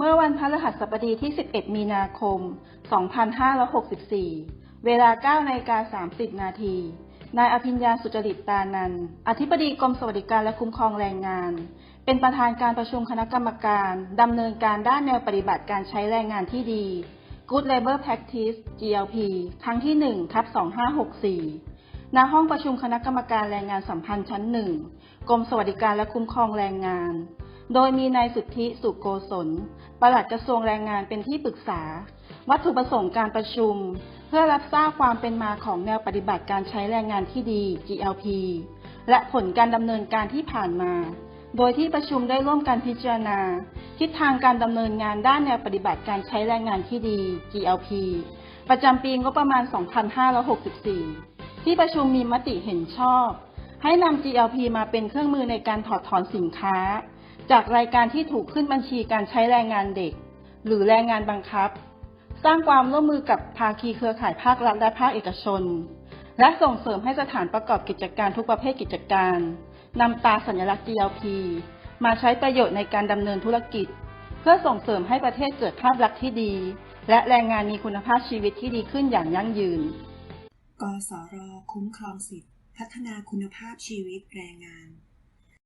เมื่อวันพฤหัสบดีที่ 11 มีนาคม 2564 เวลา9นาฬิกา30 นาที นายอภิญญาสุจริตตานัน อธิบดีกรมสวัสดิการและคุ้มครองแรงงาน เป็นประธานการประชุมคณะกรรมการ ดำเนินการด้านแนวปฏิบัติการใช้แรงงานที่ดี Good Labor Practice GLP ครั้งที่ 1 ทับ 2564 ณ ห้องประชุมคณะกรรมการแรงงานสัมพันธ์ชั้น 1 กรมสวัสดิการและคุ้มครองแรงงาน โดยมีนายสุทธิสุโกศลปลัดกระทรวงแรงงานเป็นที่ปรึกษา วัตถุประสงค์การประชุม เพื่อรับทราบความเป็นมาของแนวปฏิบัติการใช้แรงงานที่ดี GLP และผลการดำเนินการที่ผ่านมา โดยที่ประชุมได้ร่วมกันพิจารณา ทิศทางการดำเนินงานด้านแนวปฏิบัติการใช้แรงงานที่ดี GLP ประจำปีงบประมาณ 2564 ที่ประชุมมีมติเห็นชอบ ให้นำ GLP มาเป็นเครื่องมือในการถอดถอนสินค้า จากรายการที่ถูกขึ้นบัญชีการใช้แรงงานเด็ก หรือแรงงานบังคับ สร้างความร่วมมือกับภาคีเครือข่ายภาครัฐและภาคเอกชน และส่งเสริมให้สถานประกอบกิจการทุกประเภทกิจการนำตาสัญลักษณ์ GLP มาใช้ประโยชน์ในการดำเนินธุรกิจ เพื่อส่งเสริมให้ประเทศเกิดภาพลักษณ์ที่ดี และแรงงานมีคุณภาพชีวิตที่ดีขึ้นอย่างยั่งยืน กสร คุ้มครองสิทธิพัฒนาคุณภาพชีวิตแรงงาน